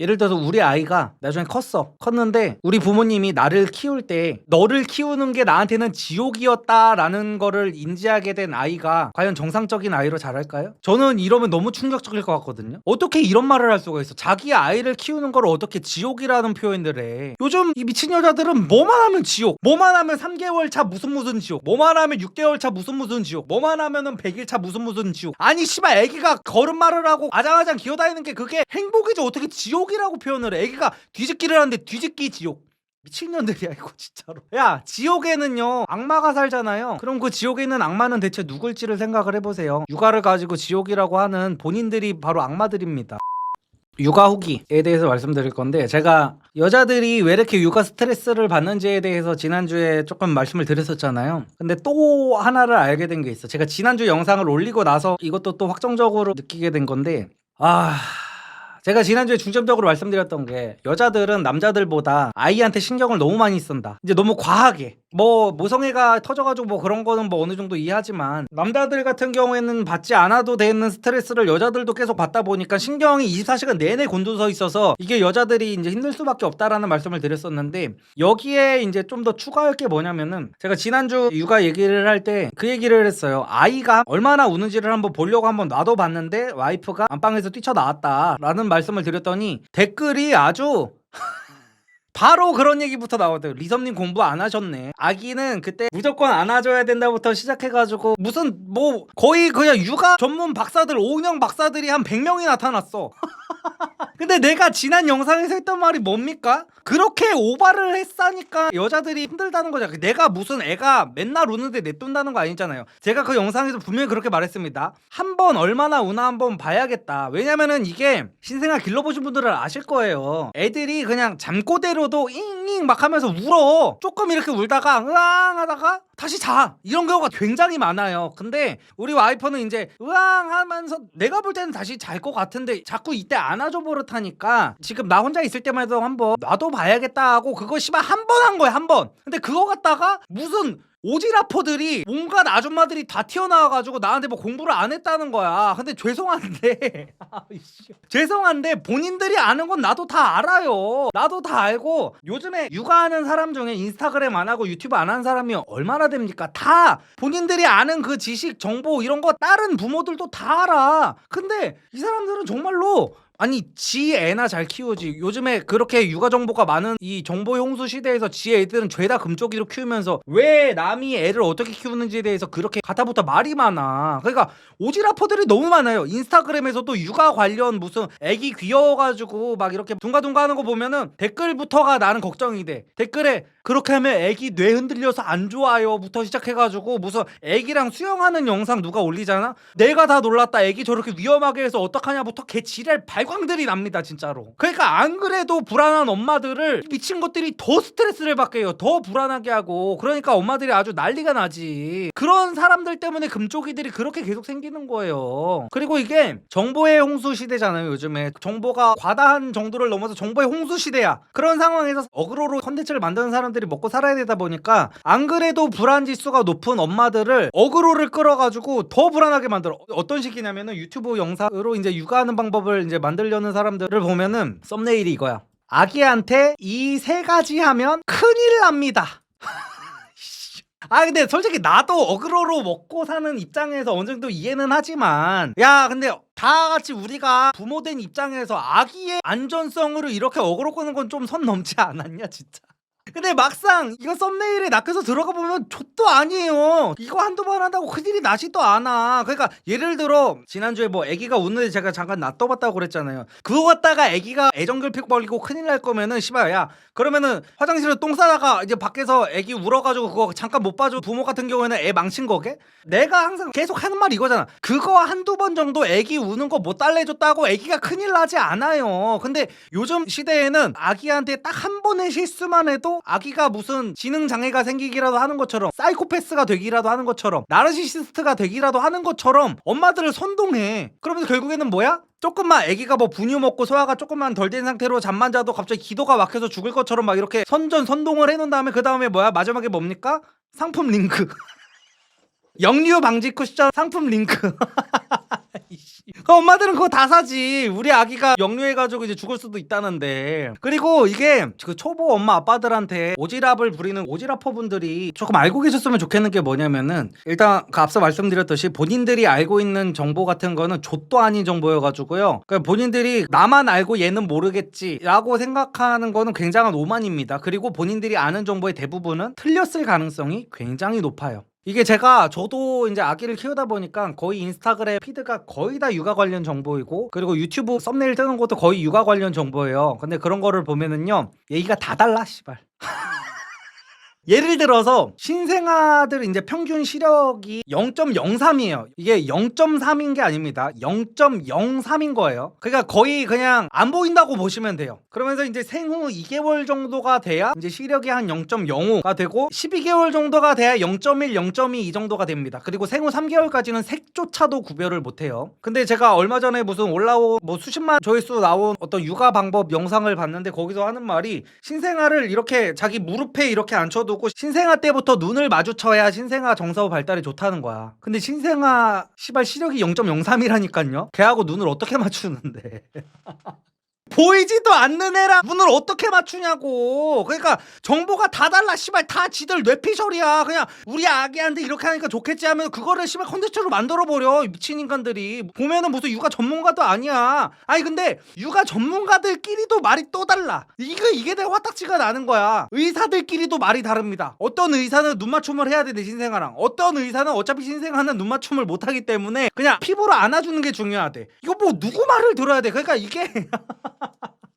예를 들어서 우리 아이가 나중에 컸어. 컸는데 우리 부모님이 나를 키울 때 너를 키우는 게 나한테는 지옥이었다라는 거를 인지하게 된 아이가 과연 정상적인 아이로 자랄까요? 저는 이러면 너무 충격적일 것 같거든요. 어떻게 이런 말을 할 수가 있어? 자기 아이를 키우는 걸 어떻게 지옥이라는 표현을 해? 요즘 이 미친 여자들은 뭐만 하면 지옥, 뭐만 하면 3개월 차 무슨 무슨 지옥, 뭐만 하면 6개월 차 무슨 무슨 지옥, 뭐만 하면은 100일 차 무슨 무슨 지옥. 아니 씨발 애기가 걸음마를 하고 아장아장 기어다니는 게 그게 행복이지 어떻게 지옥 이라고 표현을 해? 애기가 뒤집기를 하는데 뒤집기 지옥. 미친년들이야 이거 진짜로. 야 지옥에는요 악마가 살잖아요. 그럼 그 지옥에 있는 악마는 대체 누굴지를 생각을 해보세요. 육아를 가지고 지옥이라고 하는 본인들이 바로 악마들입니다. 육아 후기에 대해서 말씀드릴 건데 제가 여자들이 왜 이렇게 육아 스트레스를 받는지에 대해서 지난주에 조금 말씀을 드렸었잖아요. 근데 또 하나를 알게 된 게 있어. 제가 지난주 영상을 올리고 나서 이것도 또 확정적으로 느끼게 된 건데 아... 제가 지난주에 중점적으로 말씀드렸던 게 여자들은 남자들보다 아이한테 신경을 너무 많이 쓴다. 이제 너무 과하게. 뭐 모성애가 터져가지고 뭐 그런 거는 뭐 어느 정도 이해하지만 남자들 같은 경우에는 받지 않아도 되는 스트레스를 여자들도 계속 받다 보니까 신경이 24시간 내내 곤두서 있어서 이게 여자들이 이제 힘들 수밖에 없다라는 말씀을 드렸었는데 여기에 이제 좀 더 추가할 게 뭐냐면은 제가 지난주 육아 얘기를 할 때 그 얘기를 했어요. 아이가 얼마나 우는지를 한번 보려고 한번 놔둬 봤는데 와이프가 안방에서 뛰쳐나왔다라는 말씀을 드렸더니 댓글이 아주 바로 그런 얘기부터 나오더라고요. 리섬님 공부 안 하셨네. 아기는 그때 무조건 안아줘야 된다부터 시작해가지고 무슨 뭐 거의 그냥 육아 전문 박사들 오은영 박사들이 한 100명이 나타났어. 근데 내가 지난 영상에서 했던 말이 뭡니까? 그렇게 오바를 했으니까 여자들이 힘들다는 거죠. 내가 무슨 애가 맨날 우는데 냅둔다는 거 아니잖아요. 제가 그 영상에서 분명히 그렇게 말했습니다. 한 번 얼마나 우나 한번 봐야겠다. 왜냐면은 이게 신생아 길러보신 분들은 아실 거예요. 애들이 그냥 잠꼬대로도 잉잉 막 하면서 울어. 조금 이렇게 울다가 으앙 하다가 다시 자. 이런 경우가 굉장히 많아요. 근데 우리 와이퍼는 이제 으앙 하면서 내가 볼 때는 다시 잘 것 같은데 자꾸 이때 안 아줘 버릇하니까 지금 나 혼자 있을 때만 해도 한번 놔둬 봐야겠다 하고 그거 씨발 한 번 한 거야 한 번. 근데 그거 갖다가 무슨 오지라퍼들이 온갖 아줌마들이 다 튀어나와가지고 나한테 뭐 공부를 안 했다는 거야. 근데 죄송한데, 아이씨. 죄송한데 본인들이 아는 건 나도 다 알아요. 나도 다 알고 요즘에 육아하는 사람 중에 인스타그램 안 하고 유튜브 안 하는 사람이 얼마나 됩니까? 다 본인들이 아는 그 지식, 정보 이런 거 다른 부모들도 다 알아. 근데 이 사람들은 정말로 아니 지 애나 잘 키우지. 요즘에 그렇게 육아 정보가 많은 이 정보 홍수 시대에서 지 애들은 죄다 금쪽이로 키우면서 왜 남이 애를 어떻게 키우는지에 대해서 그렇게 가타부터 말이 많아. 그러니까 오지라퍼들이 너무 많아요. 인스타그램에서도 육아 관련 무슨 애기 귀여워가지고 막 이렇게 둥가둥가 하는 거 보면은 댓글부터가 나는 걱정이 돼. 댓글에 그렇게 하면 애기 뇌 흔들려서 안 좋아요부터 시작해가지고 무슨 애기랑 수영하는 영상 누가 올리잖아? 내가 다 놀랐다. 애기 저렇게 위험하게 해서 어떡하냐부터 개 지랄 발광들이 납니다 진짜로. 그러니까 안 그래도 불안한 엄마들을 미친 것들이 더 스트레스를 받게 해요. 더 불안하게 하고. 그러니까 엄마들이 아주 난리가 나지. 그런 사람들 때문에 금쪽이들이 그렇게 계속 생기는 거예요. 그리고 이게 정보의 홍수 시대잖아요 요즘에. 정보가 과다한 정도를 넘어서 정보의 홍수 시대야. 그런 상황에서 어그로로 컨텐츠를 만드는 사람 들이 먹고 살아야 되다 보니까 안 그래도 불안 지수가 높은 엄마들을 어그로를 끌어가지고 더 불안하게 만들어. 어떤 식이냐면은 유튜브 영상으로 이제 육아하는 방법을 이제 만들려는 사람들을 보면은 썸네일이 이거야. 아기한테 이 세 가지 하면 큰일 납니다. 아 근데 솔직히 나도 어그로로 먹고 사는 입장에서 어느 정도 이해는 하지만 야 근데 다 같이 우리가 부모된 입장에서 아기의 안전성으로 이렇게 어그로 끄는 건 좀 선 넘지 않았냐 진짜 근데 막상 이거 썸네일에 낚여서 들어가 보면 좆도 아니에요. 이거 한두 번 한다고 큰일이 나지도 않아. 그러니까 예를 들어 지난주에 뭐 아기가 우는데 제가 잠깐 놔둬봤다고 그랬잖아요. 그거 갖다가 아기가 애정결핍 걸리고 큰일 날 거면은 씨발 야 그러면은 화장실에 똥 싸다가 이제 밖에서 아기 울어가지고 그거 잠깐 못 봐줘 부모 같은 경우에는 애 망친 거게? 내가 항상 계속 하는 말이 이거잖아. 그거 한두 번 정도 아기 우는 거 못 달래줬다고 아기가 큰일 나지 않아요. 근데 요즘 시대에는 아기한테 딱 한 번의 실수만 해도 아기가 무슨 지능 장애가 생기기라도 하는 것처럼 사이코패스가 되기라도 하는 것처럼 나르시시스트가 되기라도 하는 것처럼 엄마들을 선동해. 그러면서 결국에는 뭐야? 조금만 아기가 뭐 분유 먹고 소화가 조금만 덜 된 상태로 잠만 자도 갑자기 기도가 막혀서 죽을 것처럼 막 이렇게 선전 선동을 해놓은 다음에 그 다음에 뭐야 마지막에 뭡니까? 상품 링크. 영유 방지 쿠션 상품 링크. 그 엄마들은 그거 다 사지. 우리 아기가 역류해가지고 이제 죽을 수도 있다는데. 그리고 이게 그 초보 엄마 아빠들한테 오지랖을 부리는 오지랖퍼분들이 조금 알고 계셨으면 좋겠는 게 뭐냐면은 일단 그 앞서 말씀드렸듯이 본인들이 알고 있는 정보 같은 거는 좆도 아닌 정보여가지고요. 그러니까 본인들이 나만 알고 얘는 모르겠지라고 생각하는 거는 굉장한 오만입니다. 그리고 본인들이 아는 정보의 대부분은 틀렸을 가능성이 굉장히 높아요. 이게 제가 저도 이제 아기를 키우다 보니까 거의 인스타그램 피드가 거의 다 육아 관련 정보이고 그리고 유튜브 썸네일 뜨는 것도 거의 육아 관련 정보예요. 근데 그런 거를 보면은요 얘기가 다 달라 씨발. 예를 들어서 신생아들 이제 평균 시력이 0.03이에요. 이게 0.3인 게 아닙니다. 0.03인 거예요. 그러니까 거의 그냥 안 보인다고 보시면 돼요. 그러면서 이제 생후 2개월 정도가 돼야 이제 시력이 한 0.05가 되고 12개월 정도가 돼야 0.1, 0.2 이 정도가 됩니다. 그리고 생후 3개월까지는 색조차도 구별을 못 해요. 근데 제가 얼마 전에 무슨 올라온 뭐 수십만 조회수 나온 어떤 육아 방법 영상을 봤는데 거기서 하는 말이 신생아를 이렇게 자기 무릎에 이렇게 앉혀 두고 신생아 때부터 눈을 마주쳐야 신생아 정서 발달이 좋다는 거야. 근데 신생아 시발 시력이 0.03이라니까요. 걔하고 눈을 어떻게 맞추는데? 보이지도 않는 애랑 눈을 어떻게 맞추냐고. 그러니까 정보가 다 달라. 씨발 다 지들 뇌피셜이야. 그냥 우리 아기한테 이렇게 하니까 좋겠지 하면 그거를 씨발 컨텐츠로 만들어 버려. 미친 인간들이. 보면은 무슨 육아 전문가도 아니야. 아니 근데 육아 전문가들끼리도 말이 또 달라. 이거 이게 내가 화딱지가 나는 거야. 의사들끼리도 말이 다릅니다. 어떤 의사는 눈 맞춤을 해야 되는데 신생아랑 어떤 의사는 어차피 신생아는 눈 맞춤을 못 하기 때문에 그냥 피부로 안아주는 게 중요하대. 이거 뭐 누구 말을 들어야 돼? 그러니까 이게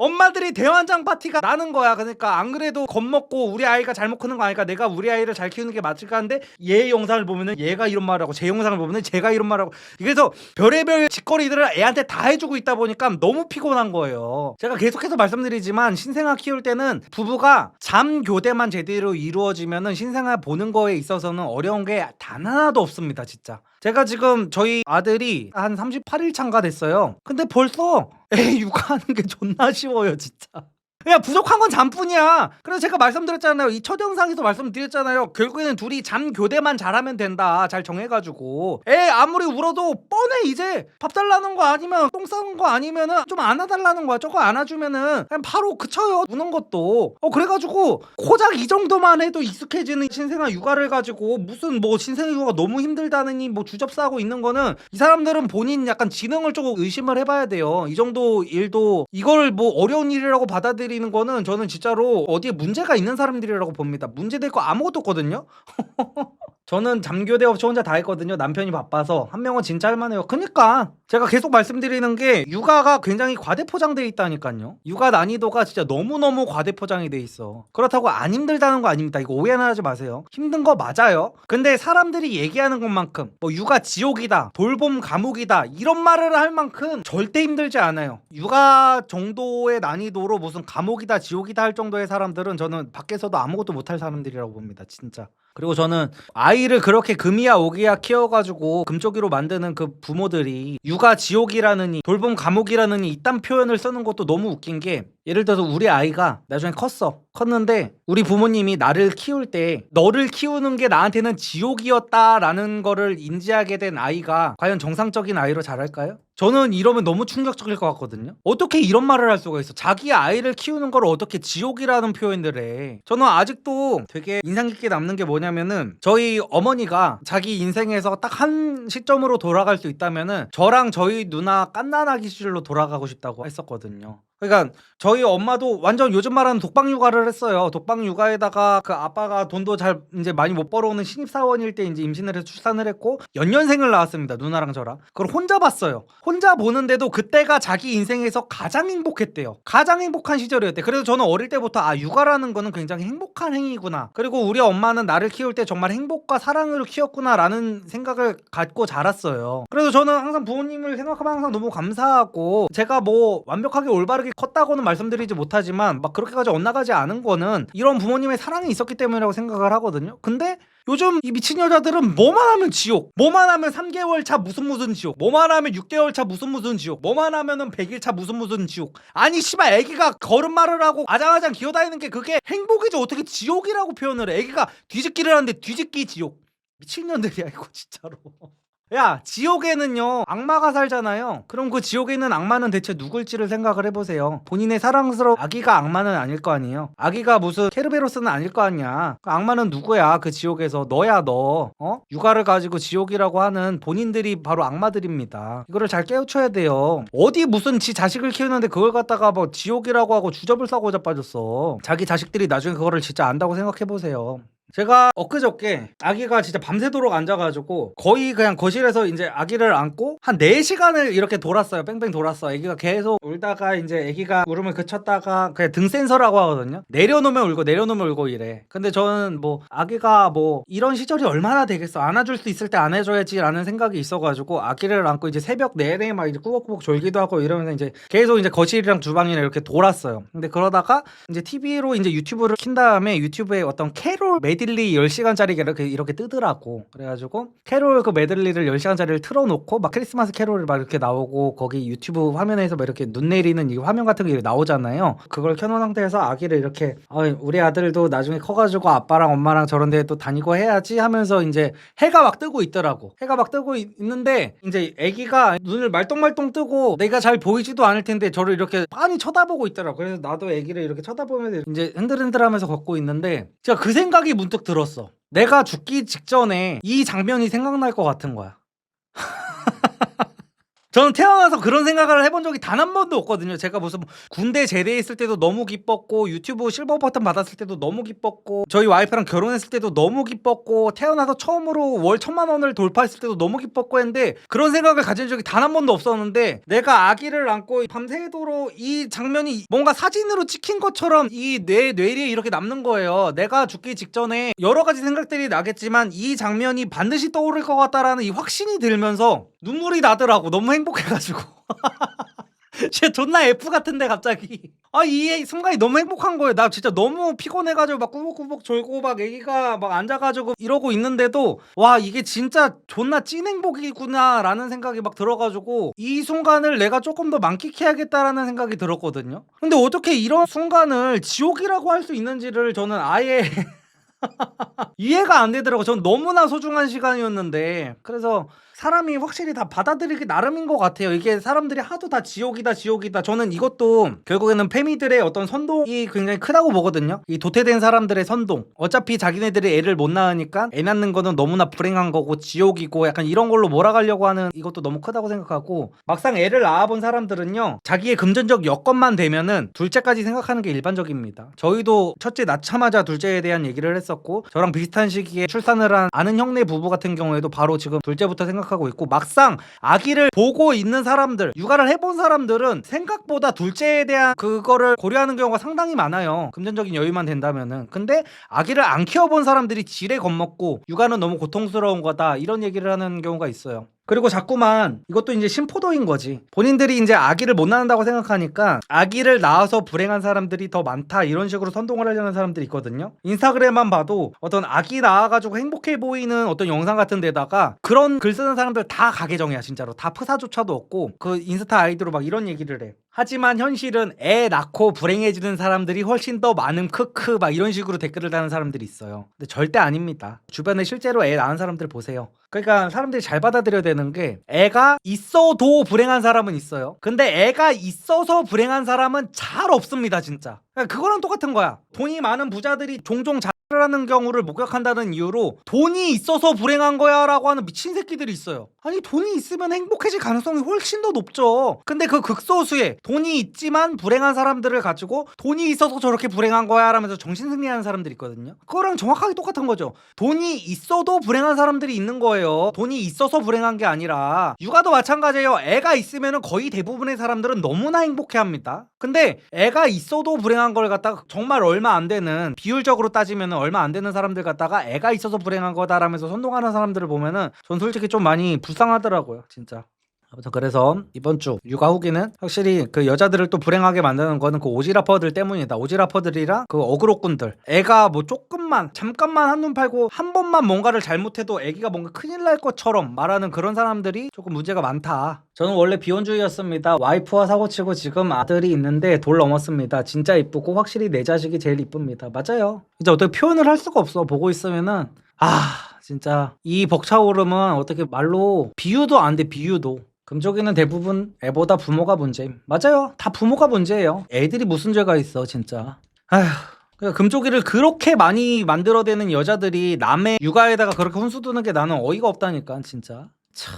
엄마들이 대환장 파티가 나는 거야. 그러니까 안 그래도 겁먹고 우리 아이가 잘못 크는 거 아니까 내가 우리 아이를 잘 키우는 게 맞을까 하는데 얘 영상을 보면은 얘가 이런 말을 하고 제 영상을 보면은 제가 이런 말을 하고 그래서 별의별 짓거리들을 애한테 다 해주고 있다 보니까 너무 피곤한 거예요. 제가 계속해서 말씀드리지만 신생아 키울 때는 부부가 잠 교대만 제대로 이루어지면은 신생아 보는 거에 있어서는 어려운 게 단 하나도 없습니다, 진짜. 제가 지금 저희 아들이 한 38일 차가 됐어요. 근데 벌써 애 육아하는 게 존나 쉬워요, 진짜. 그냥 부족한 건 잠뿐이야. 그래서 제가 말씀드렸잖아요. 이 첫 영상에서 말씀드렸잖아요. 결국에는 둘이 잠 교대만 잘하면 된다. 잘 정해가지고. 애 아무리 울어도 뻔해 이제 밥 달라는 거 아니면 똥 싸는 거 아니면은 좀 안아달라는 거야. 저거 안아주면은 그냥 바로 그쳐요. 우는 것도. 어 그래가지고 고작 이 정도만 해도 익숙해지는 신생아 육아를 가지고 무슨 뭐 신생아 육아가 너무 힘들다느니 뭐 주접싸고 있는 거는 이 사람들은 본인 약간 지능을 조금 의심을 해봐야 돼요. 이 정도 일도 이걸 뭐 어려운 일이라고 받아들이 는 거는 저는 진짜로 어디에 문제가 있는 사람들이라고 봅니다. 문제될 거 아무것도 없거든요. 저는 잠교대 없이 혼자 다 했거든요. 남편이 바빠서 한 명은 진짜 할만해요. 그니까 제가 계속 말씀드리는 게 육아가 굉장히 과대포장돼 있다니까요. 육아 난이도가 진짜 너무너무 과대포장이 돼 있어. 그렇다고 안 힘들다는 거 아닙니다. 이거 오해는 하지 마세요. 힘든 거 맞아요. 근데 사람들이 얘기하는 것만큼 뭐 육아 지옥이다, 돌봄 감옥이다 이런 말을 할 만큼 절대 힘들지 않아요. 육아 정도의 난이도로 무슨 감옥이다, 지옥이다 할 정도의 사람들은 저는 밖에서도 아무것도 못할 사람들이라고 봅니다. 진짜. 그리고 저는 아이를 그렇게 금이야 오기야 키워가지고 금쪽이로 만드는 그 부모들이 육아 지옥이라느니 돌봄 감옥이라느니 이딴 표현을 쓰는 것도 너무 웃긴 게 예를 들어서 우리 아이가 나중에 컸어 컸는데 우리 부모님이 나를 키울 때 너를 키우는 게 나한테는 지옥이었다라는 거를 인지하게 된 아이가 과연 정상적인 아이로 자랄까요? 저는 이러면 너무 충격적일 것 같거든요. 어떻게 이런 말을 할 수가 있어? 자기 아이를 키우는 걸 어떻게 지옥이라는 표현을 해? 저는 아직도 되게 인상 깊게 남는 게 뭐냐면은 저희 어머니가 자기 인생에서 딱 한 시점으로 돌아갈 수 있다면은 저랑 저희 누나 깐난아기 시절로 돌아가고 싶다고 했었거든요. 그러니까 저희 엄마도 완전 요즘 말하는 독방 육아를 했어요. 독방 육아에다가 그 아빠가 돈도 잘 이제 많이 못 벌어오는 신입 사원일 때 이제 임신을 해서 출산을 했고 연년생을 낳았습니다. 누나랑 저랑. 그걸 혼자 봤어요. 혼자 보는데도 그때가 자기 인생에서 가장 행복했대요. 가장 행복한 시절이었대. 그래서 저는 어릴 때부터 아 육아라는 거는 굉장히 행복한 행위구나. 그리고 우리 엄마는 나를 키울 때 정말 행복과 사랑으로 키웠구나라는 생각을 갖고 자랐어요. 그래서 저는 항상 부모님을 생각하면 항상 너무 감사하고 제가 뭐 완벽하게 올바르게 컸다고는 말씀드리지 못하지만 막 그렇게까지 엇나가지 않은 거는 이런 부모님의 사랑이 있었기 때문이라고 생각을 하거든요. 근데 요즘 이 미친 여자들은 뭐만 하면 지옥, 뭐만 하면 3개월 차 무슨 무슨 지옥, 뭐만 하면 6개월 차 무슨 무슨 지옥, 뭐만 하면은 100일 차 무슨 무슨 지옥. 아니 씨발 애기가 걸음마를 하고 아장아장 기어다니는 게 그게 행복이지 어떻게 지옥이라고 표현을 해? 애기가 뒤집기를 하는데 뒤집기 지옥. 미친년들이야 이거 진짜로. 야 지옥에는요 악마가 살잖아요. 그럼 그 지옥에 있는 악마는 대체 누굴지를 생각을 해보세요. 본인의 사랑스러운 아기가 악마는 아닐 거 아니에요. 아기가 무슨 케르베로스는 아닐 거 아니야. 그 악마는 누구야? 그 지옥에서 너야 너. 어? 육아를 가지고 지옥이라고 하는 본인들이 바로 악마들입니다. 이거를 잘 깨우쳐야 돼요. 어디 무슨 지 자식을 키우는데 그걸 갖다가 뭐 지옥이라고 하고 주접을 싸고 자빠졌어. 자기 자식들이 나중에 그거를 진짜 안다고 생각해보세요 제가 엊그저께 아기가 진짜 밤새도록 앉아가지고 거의 그냥 거실에서 이제 아기를 안고 한 4시간을 이렇게 돌았어요. 뺑뺑 돌았어. 아기가 계속 울다가 이제 아기가 울음을 그쳤다가 그냥 등 센서라고 하거든요. 내려놓으면 울고 내려놓으면 울고 이래. 근데 저는 뭐 아기가 뭐 이런 시절이 얼마나 되겠어. 안아줄 수 있을 때 안아줘야지라는 생각이 있어가지고 아기를 안고 이제 새벽 내내 막 이제 꾸벅꾸벅 졸기도 하고 이러면서 이제 계속 이제 거실이랑 주방이랑 이렇게 돌았어요. 근데 그러다가 이제 TV로 이제 유튜브를 킨 다음에 유튜브에 어떤 캐롤 메 들리 10시간짜리가 이렇게 이렇게 뜨더라고. 그래가지고 캐롤 그 메들리를 10시간짜리를 틀어놓고 막 크리스마스 캐롤을 막 이렇게 나오고 거기 유튜브 화면에서 막 이렇게 눈 내리는 이 화면 같은 게 나오잖아요. 그걸 켜놓은 상태에서 아기를 이렇게 어, 우리 아들도 나중에 커가지고 아빠랑 엄마랑 저런 데 또 다니고 해야지 하면서 이제 해가 막 뜨고 있더라고. 해가 막 뜨고 있, 있는데 이제 아기가 눈을 말똥말똥 뜨고 내가 잘 보이지도 않을 텐데 저를 이렇게 빤히 쳐다보고 있더라고. 그래서 나도 아기를 이렇게 쳐다보면서 이제 흔들흔들하면서 걷고 있는데 제가 그 생각이 문득 들었어. 내가 죽기 직전에 이 장면이 생각날 것 같은 거야. 저는 태어나서 그런 생각을 해본 적이 단 한 번도 없거든요. 제가 무슨 군대 제대했을 때도 너무 기뻤고 유튜브 실버 버튼 받았을 때도 너무 기뻤고 저희 와이프랑 결혼했을 때도 너무 기뻤고 태어나서 처음으로 월 천만 원을 돌파했을 때도 너무 기뻤고 했는데 그런 생각을 가진 적이 단 한 번도 없었는데 내가 아기를 안고 밤새도록 이 장면이 뭔가 사진으로 찍힌 것처럼 이 뇌 뇌리에 이렇게 남는 거예요. 내가 죽기 직전에 여러 가지 생각들이 나겠지만 이 장면이 반드시 떠오를 것 같다라는 이 확신이 들면서 눈물이 나더라고. 너무 행복해가지고. 진짜 존나 F 같은데 갑자기 아이 순간이 너무 행복한 거예요 나 진짜 너무 피곤해가지고 막 꾸벅꾸벅 졸고 막 애기가 막 앉아가지고 이러고 있는데도 와 이게 진짜 존나 찐 행복이구나 라는 생각이 막 들어가지고 이 순간을 내가 조금 더 만끽해야겠다라는 생각이 들었거든요 근데 어떻게 이런 순간을 지옥이라고 할 수 있는지를 저는 아예 이해가 안 되더라고. 전 너무나 소중한 시간이었는데. 그래서 사람이 확실히 다 받아들이기 나름인 것 같아요. 이게 사람들이 하도 다 지옥이다, 지옥이다. 저는 이것도 결국에는 페미들의 어떤 선동이 굉장히 크다고 보거든요. 이 도태된 사람들의 선동. 어차피 자기네들이 애를 못 낳으니까 애 낳는 거는 너무나 불행한 거고 지옥이고 약간 이런 걸로 몰아가려고 하는 이것도 너무 크다고 생각하고 막상 애를 낳아본 사람들은요. 자기의 금전적 여건만 되면은 둘째까지 생각하는 게 일반적입니다. 저희도 첫째 낳자마자 둘째에 대한 얘기를 했었고 저랑 비슷한 시기에 출산을 한 아는 형네 부부 같은 경우에도 바로 지금 둘째부터 생각하고 있고 막상 아기를 보고 있는 사람들 육아를 해본 사람들은 생각보다 둘째에 대한 그거를 고려하는 경우가 상당히 많아요. 금전적인 여유만 된다면은. 근데 아기를 안 키워본 사람들이 지레 겁먹고 육아는 너무 고통스러운 거다 이런 얘기를 하는 경우가 있어요 그리고 자꾸만 이것도 이제 심포도인 거지. 본인들이 이제 아기를 못 낳는다고 생각하니까 아기를 낳아서 불행한 사람들이 더 많다 이런 식으로 선동을 하려는 사람들이 있거든요. 인스타그램만 봐도 어떤 아기 낳아가지고 행복해 보이는 어떤 영상 같은 데다가 그런 글 쓰는 사람들 다 가계정이야 진짜로. 다 프사조차도 없고 그 인스타 아이디로 막 이런 얘기를 해. 하지만 현실은 애 낳고 불행해지는 사람들이 훨씬 더 많은 크크 막 이런 식으로 댓글을 다는 사람들이 있어요. 근데 절대 아닙니다. 주변에 실제로 애 낳은 사람들 보세요. 그러니까 사람들이 잘 받아들여야 되는 게 애가 있어도 불행한 사람은 있어요. 근데 애가 있어서 불행한 사람은 잘 없습니다, 진짜. 그러니까 그거랑 똑같은 거야. 돈이 많은 부자들이 종종 자 라는 경우를 목격한다는 이유로 돈이 있어서 불행한 거야 라고 하는 미친 새끼들이 있어요. 아니 돈이 있으면 행복해질 가능성이 훨씬 더 높죠. 근데 그 극소수의 돈이 있지만 불행한 사람들을 가지고 돈이 있어서 저렇게 불행한 거야 라면서 정신승리하는 사람들이 있거든요. 그거랑 정확하게 똑같은 거죠. 돈이 있어도 불행한 사람들이 있는 거예요. 돈이 있어서 불행한 게 아니라 육아도 마찬가지예요. 애가 있으면 거의 대부분의 사람들은 너무나 행복해합니다. 근데 애가 있어도 불행한 걸 갖다가 정말 얼마 안 되는 비율적으로 따지면 얼마 안 되는 사람들 갖다가 애가 있어서 불행한 거다라면서 선동하는 사람들을 보면은 전 솔직히 좀 많이 불쌍하더라고요, 진짜. 아무튼 그래서 이번 주 육아 후기는 확실히 그 여자들을 또 불행하게 만드는 거는 그 오지라퍼들 때문이다. 오지라퍼들이랑 그 어그로꾼들. 애가 뭐 조금만 잠깐만 한눈 팔고 한 번만 뭔가를 잘못해도 애기가 뭔가 큰일 날 것처럼 말하는 그런 사람들이 조금 문제가 많다. 저는 원래 비혼주의였습니다. 와이프와 사고치고 지금 아들이 있는데 돌 넘었습니다. 진짜 이쁘고 확실히 내 자식이 제일 이쁩니다. 맞아요. 이제 어떻게 표현을 할 수가 없어. 보고 있으면은 아 진짜 이 벅차오름은 어떻게 말로 비유도 안 돼 비유도 금쪽이는 대부분 애보다 부모가 문제임 맞아요. 다 부모가 문제예요. 애들이 무슨 죄가 있어 진짜. 아휴. 그러니까 금쪽이를 그렇게 많이 만들어대는 여자들이 남의 육아에다가 그렇게 혼수 두는 게 나는 어이가 없다니까 진짜. 참